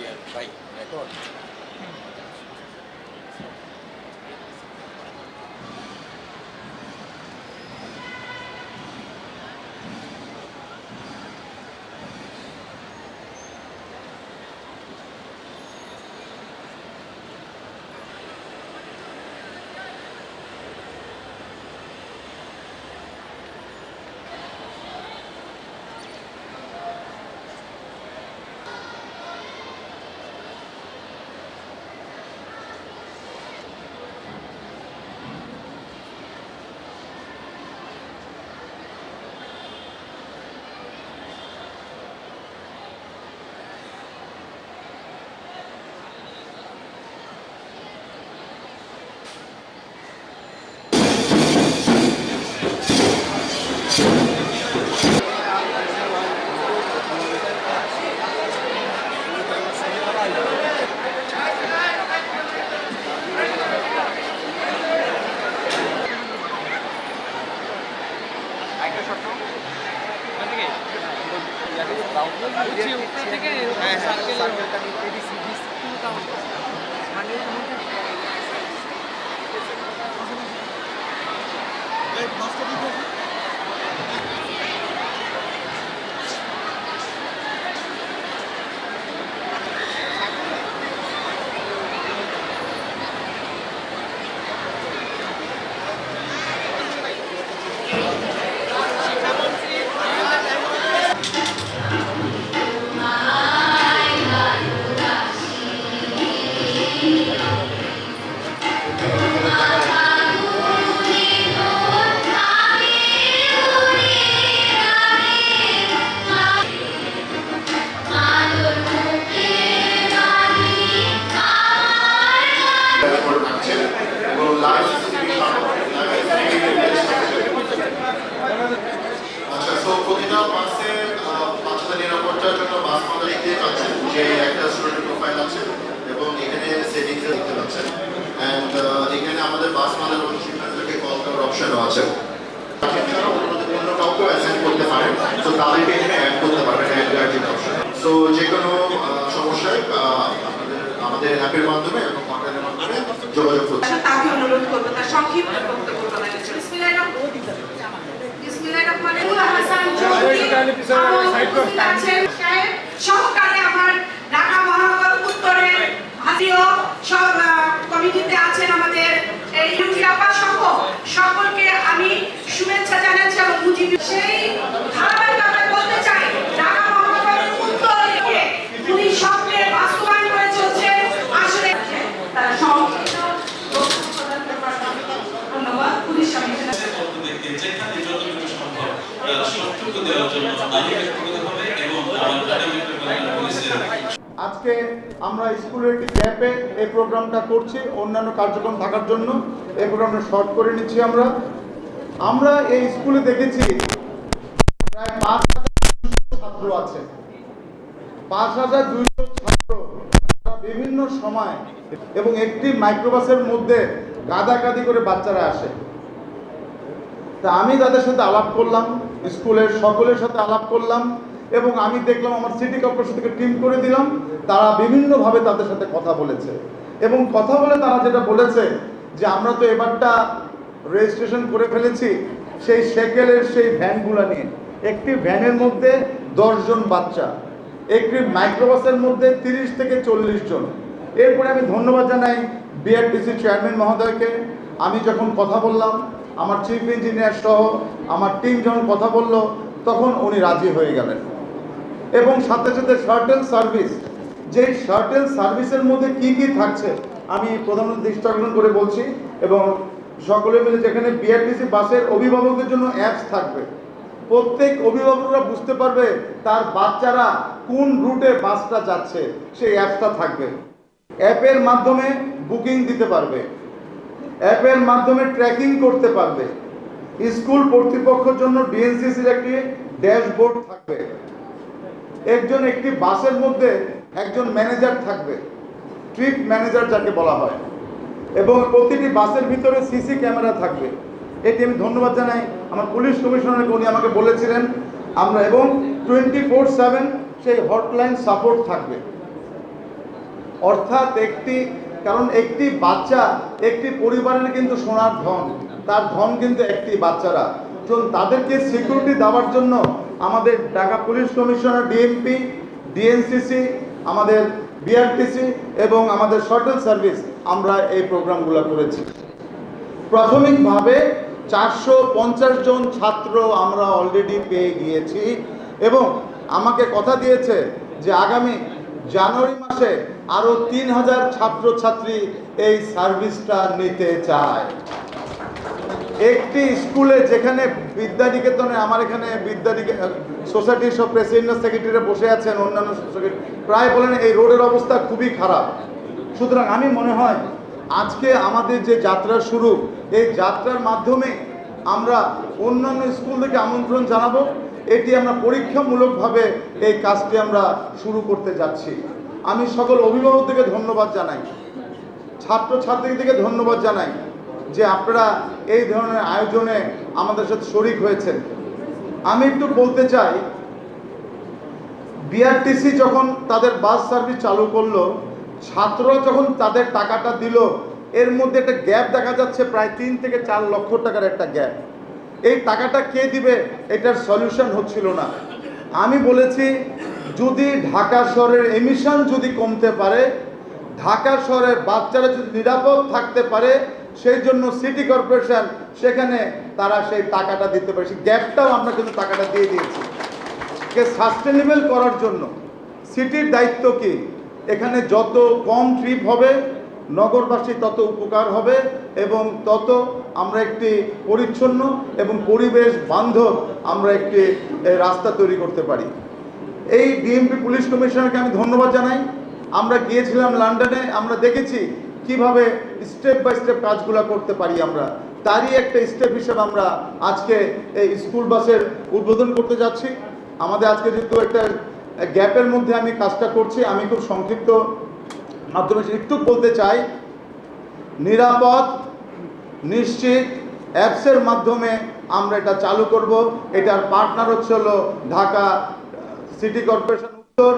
their bike record. করে বাস mother শিক্ষার্থীদেরকে call করার অপশনও আছে। কাউকে করতে পারেন তো তাদেরকে এখানে অ্যাড করতে পারবেন অ্যাড গার্জেন অপশন সো যে কোনো আহ, সমস্যায় আমাদের অ্যাপের মাধ্যমে এবং কন্ট্যাক্টের মাধ্যমে যোগাযোগ করতে তাকে অনুরোধ করব তার সংক্ষিপ্ত বক্তব্য বিসমিল্লাহির রহমানির- রহিম। হাসান চৌধুরী আছেন সাহেব সহকারে আমার ঢাকা মহানগর উত্তরের হাজিও সব আহ, কমিটিতে আছেন আমাদের এই ইউটি আপা সহ সকলকে আমি শুভেচ্ছা জানাচ্ছি এবং মুজিব সেই ধারাবাহিকতা বলতে চাই ঢাকা মহানগরের উত্তরে উনি স্বপ্নের বাস্তবায়ন করে চলছে আসলে তারা সংক্ষিপ্ত বক্তব্য প্রদান করবার ধন্যবাদ পুলিশ কমিশনার পদ্ধতিকে যেখানে যতটুকু সম্ভব আহ, সবটুকু আজকে আমরা স্কুলের একটি ক্যাম্পে এই প্রোগ্রামটা করছি, অন্যান্য কার্যক্রম থাকার জন্য। এই প্রোগ্রামটা শর্ট করে নিচ্ছি আমরা। আমরা এই স্কুলে দেখেছি প্রায় পাঁচ হাজার ছাত্র আছে। পাঁচ হাজার দুইশো ছাত্র বিভিন্ন সময় এবং একটি মাইক্রোবাসের মধ্যে গাদাগাদি করে বাচ্চারা আসে। তা আমি তাদের সাথে আলাপ করলাম। স্কুলের সকলের সাথে আলাপ করলাম এবং আমি দেখলাম আমার সিটি কর্পোরেশন থেকে টিম করে দিলাম, তারা বিভিন্নভাবে তাদের সাথে কথা বলেছে। এবং কথা বলে তারা যেটা বলেছে যে, আমরা তো এবারটা রেজিস্ট্রেশন করে ফেলেছি সেই সেকেলের সেই ভ্যানগুলো নিয়ে। একটি ভ্যানের মধ্যে দশজন বাচ্চা, একটি মাইক্রোবাসের মধ্যে তিরিশ থেকে চল্লিশ জন। এরপরে আমি ধন্যবাদ জানাই বিআরটিসি চেয়ারম্যান মহোদয়কে। আমি যখন কথা বললাম আমার চিফ ইঞ্জিনিয়ার সহ আমার টিম যখন কথা বলল, তখন উনি রাজি হয়ে গেলেন। এবং সাথে সাথে শার্টেল সার্ভিস যে শার্টেল সার্ভিসের মধ্যে কি কি থাকছে, আমি প্রধানমন্ত্রী দৃষ্টি করে বলছি, এবং সকলে মিলে যেখানে বিআরটিসি বাসের অভিভাবকদের জন্য অ্যাপস থাকবে, প্রত্যেক অভিভাবকরা বুঝতে পারবে তার বাচ্চারা কোন রুটে বাসটা যাচ্ছে, সেই অ্যাপসটা থাকবে। অ্যাপের মাধ্যমে বুকিং দিতে পারবে। অ্যাপের মাধ্যমে ট্র্যাকিং করতে পারবে। স্কুল কর্তৃপক্ষের জন্য ডিএনসিসির একটি ড্যাশবোর্ড থাকবে। একজন একটি বাসের মধ্যে একজন ম্যানেজার থাকবে ট্রিপ ম্যানেজার যাকে বলা হয়। এবং প্রতিটি বাসের ভিতরে সিসি ক্যামেরা থাকবে। এটি আমি ধন্যবাদ জানাই। আমার পুলিশ কমিশনারকে উনি আমাকে বলেছিলেন, আমরা এবং টোয়েন্টি ফোর সেভেন সেই হটলাইন সাপোর্ট থাকবে। অর্থাৎ একটি কারণ একটি বাচ্চা একটি পরিবারের কিন্তু সোনার ধন, তার ধন কিন্তু একটি বাচ্চারা। তো তাদেরকে সিকিউরিটি দেওয়ার জন্য আমাদের Dhaka police commissioner DMP DNCC আমাদের বিআরটিসি এবং আমাদের শর্টেল সার্ভিস আমরা এই প্রোগ্রামগুলো করেছি। প্রাথমিকভাবে চারশো পঞ্চাশ জন ছাত্র আমরা অলরেডি পেয়ে গিয়েছি এবং আমাকে কথা দিয়েছে যে আগামী জানুয়ারি মাসে আরও তিন হাজার ছাত্রছাত্রী এই সার্ভিসটা নিতে চায়। একটি স্কুলে যেখানে বিদ্যানিকেতনে আমার এখানে বিদ্যানিকে সোসাইটি সব প্রেসিডেন্ট সেক্রেটারি বসে আছেন, অন্যান্য প্রায় বলেন এই রোডের অবস্থা খুবই খারাপ। সুতরাং আমি মনে হয় আজকে আমাদের যে যাত্রা শুরু, এই যাত্রার মাধ্যমে আমরা অন্যান্য স্কুল থেকে আমন্ত্রণ জানাব। এটি আমরা পরীক্ষামূলকভাবে এই কাজটি আমরা শুরু করতে যাচ্ছি। আমি সকল অভিভাবকদেরকে ধন্যবাদ জানাই। ছাত্রছাত্রীদেরকে ধন্যবাদ জানাই যে আপনারা এই ধরনের আয়োজনে আমাদের সাথে শরিক হয়েছেন। আমি একটু বলতে চাই বিআরটিসি যখন তাদের বাস সার্ভিস চালু করল, ছাত্ররা যখন তাদের টাকাটা দিল, এর মধ্যে একটা গ্যাপ দেখা যাচ্ছে, প্রায় তিন থেকে চার লক্ষ টাকার একটা গ্যাপ। এই টাকাটা কে দিবে, এটার সলিউশন হচ্ছিল না। আমি বলেছি, যদি ঢাকা শহরের এমিশন যদি কমতে পারে, ঢাকা শহরের বাচ্চারা যদি নিরাপদ থাকতে পারে, সেই জন্য সিটি কর্পোরেশন সেখানে তারা সেই টাকাটা দিতে পারে। সেই গ্যাপটাও আমরা কিন্তু টাকাটা দিয়ে দিয়েছি। কে সাস্টেনেবল করার জন্য সিটির দায়িত্ব কি? এখানে যত কম ট্রিপ হবে নগরবাসী তত উপকার হবে এবং তত আমরা একটি পরিচ্ছন্ন এবং পরিবেশ বান্ধব আমরা একটি রাস্তা তৈরি করতে পারি। এই ডিএমপি পুলিশ কমিশনারকে আমি ধন্যবাদ জানাই। আমরা গিয়েছিলাম লন্ডনে, আমরা দেখেছি কীভাবে স্টেপ বাই স্টেপ কাজগুলো করতে পারি আমরা। তারই একটা স্টেপ হিসেবে আমরা আজকে এই স্কুল বাসের উদ্বোধন করতে যাচ্ছি। আমাদের আজকে যেহেতু একটা গ্যাপের মধ্যে আমি কাজটা করছি, আমি খুব সংক্ষিপ্ত মাধ্যমে একটু বলতে চাই, নিরাপদ, নিশ্চিত, অ্যাপসের মাধ্যমে আমরা এটা চালু করব। এটার পার্টনার হচ্ছে হলো ঢাকা সিটি কর্পোরেশন উত্তর,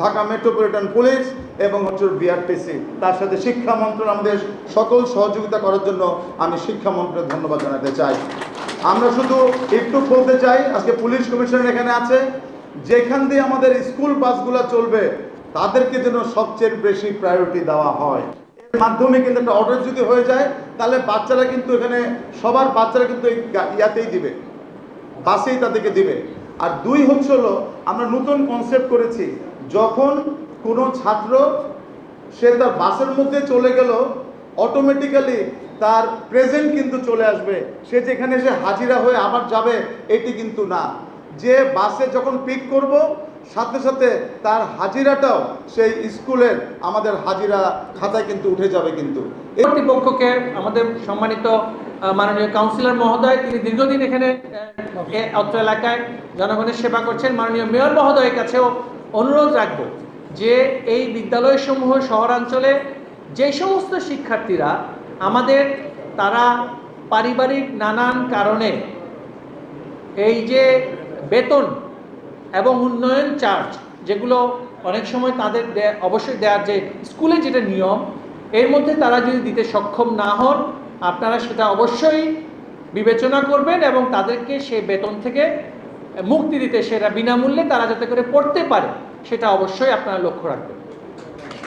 ঢাকা মেট্রোপলিটন পুলিশ এবং হচ্ছে বিআরটিসি তার সাথে শিক্ষা মন্ত্রণ আমাদের সকল সহযোগিতা করার জন্য আমি শিক্ষা মন্ত্রণের ধন্যবাদ জানাতে চাই। আমরা শুধু একটু বলতে চাই, আজকে পুলিশ কমিশনার এখানে আছে। যেখান দিয়ে আমাদের স্কুল বাসগুলো চলবে তাদেরকে যেন সবচেয়ে বেশি প্রায়োরিটি দেওয়া হয়। এর মাধ্যমে কিন্তু একটা অর্ডার যদি হয়ে যায়, তাহলে বাচ্চারা কিন্তু এখানে, সবার বাচ্চারা কিন্তু এই ইয়াতেই দিবে। বাসেই তাদেরকে দিবে। আর দুই হচ্ছে হলো, আমরা নতুন কনসেপ্ট করেছি। যখন কোনো ছাত্র, সে তার বাসের মধ্যে চলে গেল অটোমেটিক্যালি তার প্রেজেন্ট কিন্তু চলে আসবে। সে যেখানে সে হাজিরা হয়ে আবার যাবে, এটি কিন্তু না। যে বাসে যখন পিক করব সাথে সাথে তার হাজিরাটাও সেই স্কুলের আমাদের হাজিরা খাতায় কিন্তু উঠে যাবে কিন্তু। কর্তৃপক্ষকে আমাদের সম্মানিত মাননীয় কাউন্সিলর মহোদয়, তিনি দীর্ঘদিন এখানে অত্র এলাকায় জনগণের সেবা করছেন। মাননীয় মেয়র মহোদয়ের কাছেও অনুরোধ রাখব যে এই বিদ্যালয়সমূহ শহরাঞ্চলে যে সমস্ত শিক্ষার্থীরা আমাদের, তারা পারিবারিক নানান কারণে এই যে বেতন এবং উন্নয়ন চার্জ, যেগুলো অনেক সময় তাদের অবশ্যই দেওয়ার যে স্কুলে যেটা নিয়ম, এর মধ্যে তারা যদি দিতে সক্ষম না হন, আপনারা সেটা অবশ্যই বিবেচনা করবেন এবং তাদেরকে সে বেতন থেকে মুক্তি দিতে সেটা বিনামূল্যে তারা যাতে করে পড়তে পারে, সেটা অবশ্যই আপনারা লক্ষ্য রাখবেন।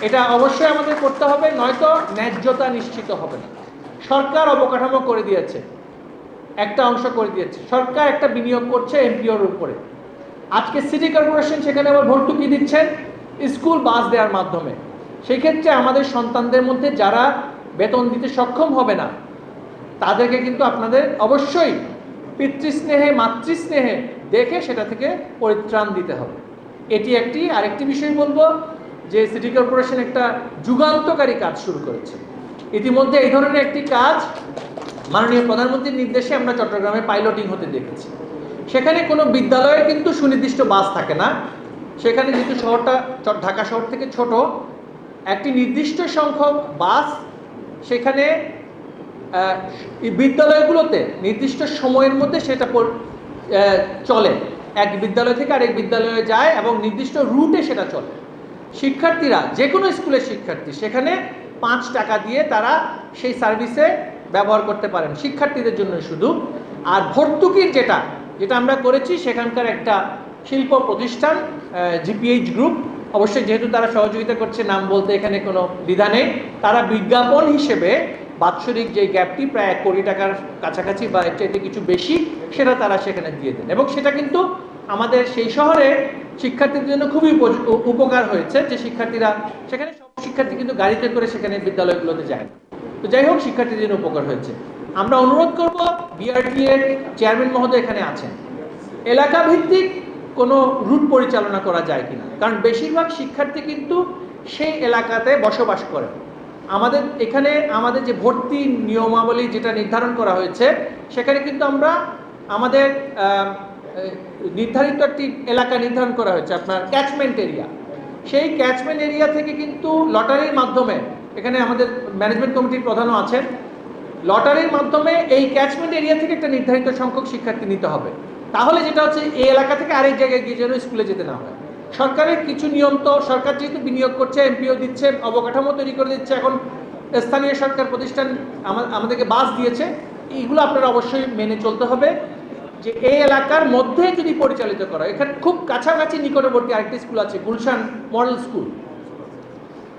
এটা অবশ্যই আমাদের করতে হবে, নয়তো ন্যায্যতা নিশ্চিত হবে না। সরকার অবকাঠামো করে দিয়েছে, একটা অংশ করে দিয়েছে। সরকার একটা বিনিয়োগ করছে এমপিওর উপরে। আজকে সিটি কর্পোরেশন সেখানে আবার ভর্তুকি দিচ্ছেন স্কুল বাস দেওয়ার মাধ্যমে। সেক্ষেত্রে আমাদের সন্তানদের মধ্যে যারা বেতন দিতে সক্ষম হবে না, তাদেরকে কিন্তু আপনাদের অবশ্যই পিতৃস্নেহে, মাতৃস্নেহে দেখে সেটা থেকে পরিত্রাণ দিতে হবে। এটি একটি, আরেকটি বিষয় বলব যে সিটি কর্পোরেশন একটা যুগান্তকারী কাজ শুরু করেছে। ইতিমধ্যে এই ধরনের একটি কাজ মাননীয় প্রধানমন্ত্রীর নির্দেশে আমরা চট্টগ্রামে পাইলটিং হতে দেখেছি। সেখানে কোনো বিদ্যালয়ের কিন্তু সুনির্দিষ্ট বাস থাকে না। সেখানে যেহেতু শহরটা ঢাকা শহর থেকে ছোট, একটি নির্দিষ্ট সংখ্যক বাস সেখানে বিদ্যালয়গুলোতে নির্দিষ্ট সময়ের মধ্যে সেটা চলে। এক বিদ্যালয় থেকে আরেক বিদ্যালয়ে যায় এবং নির্দিষ্ট রুটে সেটা চলে। শিক্ষার্থীরা যে কোনো স্কুলের শিক্ষার্থী, সেখানে পাঁচ টাকা দিয়ে তারা সেই সার্ভিসে ব্যবহার করতে পারেন। শিক্ষার্থীদের জন্য শুধু। আর ভর্তুকির যেটা যেটা আমরা করেছি, সেখানকার একটা শিল্প প্রতিষ্ঠান জিপিএইচ গ্রুপ অবশ্যই যেহেতু তারা সহযোগিতা করছে, নাম বলতে এখানে কোনো দ্বিধা নেই। তারা বিজ্ঞাপন হিসেবে বাৎসরিক যে গ্যাপটি, প্রায় এক কোটি টাকার কাছাকাছি বা এর চাইতে কিছু বেশি, সেটা তারা সেখানে দিয়ে দেন। এবং সেটা কিন্তু আমাদের সেই শহরে শিক্ষার্থীদের জন্য খুবই উপকার হয়েছে যে শিক্ষার্থীরা সেখানে সব শিক্ষার্থী কিন্তু গাড়িতে করে সেখানে বিদ্যালয়গুলোতে যায় তো যাই হোক, শিক্ষার্থীদের জন্য উপকার হয়েছে। আমরা অনুরোধ করব বিআরটি এর চেয়ারম্যান মহোদয় এখানে আছেন। এলাকা ভিত্তিক কোনো রুট পরিচালনা করা যায় কিনা? কারণ বেশিরভাগ শিক্ষার্থী কিন্তু সেই এলাকাতে বসবাস করে। আমাদের এখানে আমাদের যে ভর্তি নিয়মাবলী যেটা নির্ধারণ করা হয়েছে, সেখানে কিন্তু আমরা আমাদের নির্ধারিত একটি এলাকা নির্ধারণ করা হয়েছে, আপনার ক্যাচমেন্ট এরিয়া সেই ক্যাচমেন্ট এরিয়া থেকে কিন্তু লটারির মাধ্যমে এখানে আমাদের ম্যানেজমেন্ট কমিটির প্রধানও আছেন। লটারির মাধ্যমে এই ক্যাচমেন্ট এরিয়া থেকে একটা নির্ধারিত সংখ্যক শিক্ষার্থী নিতে হবে। তাহলে যেটা হচ্ছে, এই এলাকা থেকে আরেক জায়গায় গিয়ে যেন স্কুলে যেতে না হয়। সরকারের কিছু নিয়ম তো, সরকার যেহেতু বিনিয়োগ করছে এমপিও দিচ্ছে, অবকাঠামো তৈরি করে দিচ্ছে, এখন স্থানীয় সরকার প্রতিষ্ঠান আমাদেরকে বাস দিয়েছে, এইগুলো আপনারা অবশ্যই মেনে চলতে হবে। যে এই এলাকার মধ্যে যদি পরিচালিত করা এখানে খুব কাছাকাছি নিকটবর্তী আরেকটি স্কুল আছে, গুলশান মডেল স্কুল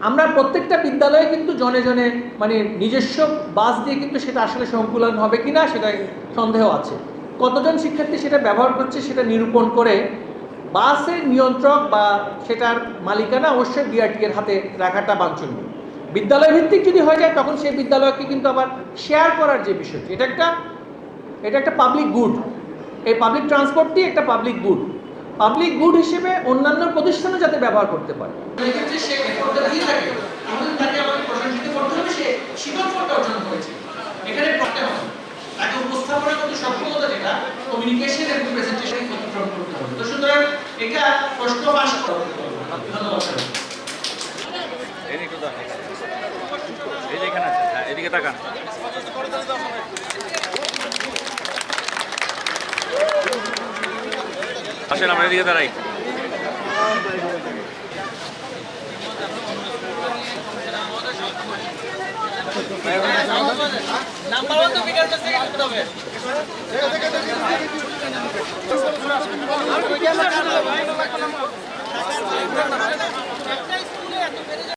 আমরা প্রত্যেকটা বিদ্যালয়ে কিন্তু জনে জনে মানে নিজস্ব বাস দিয়ে কিন্তু সেটা আসলে সংকুলন হবে কিনা সেটা সন্দেহ আছে। কতজন শিক্ষার্থী সেটা ব্যবহার করছে সেটা নিরূপণ করে বাসের নিয়ন্ত্রক বা সেটার মালিকানা অবশ্যই বিআরটি এর হাতে রাখাটা বাঞ্ছনীয়। বিদ্যালয় ভিত্তিক যদি হয়ে যায় তখন সেই বিদ্যালয়কে কিন্তু আবার শেয়ার করার যে বিষয়টি, এটা একটা এটা একটা পাবলিক গুড এই পাবলিক ট্রান্সপোর্টটি একটা পাবলিক গুড পাবলিক গুড হিসেবে অন্যান্য প্রতিষ্ঠানে যাতে ব্যবহার করতে পারে। এক্ষেত্রে সে এফোর্টটা দিয়ে থাকে। আমাদের তাকে আমাদের প্রশংসিত করতে হবে সে শিক্ষকতা অর্জন করেছে। এখানে করতে হবে। তাকে উপস্থাপনা করতে সক্ষমতা যেটা কমিউনিকেশন এবং প্রেজেন্টেশন অতিক্রম করতে হবে। তো সুতরাং এটা প্রশ্ন পাস করতে ধন্যবাদ স্যার। এদিকে তো এই যে এখানে আছে। হ্যাঁ এদিকে তাকান। আসেন আমরা এদিকে দাঁড়াই। নাম্বার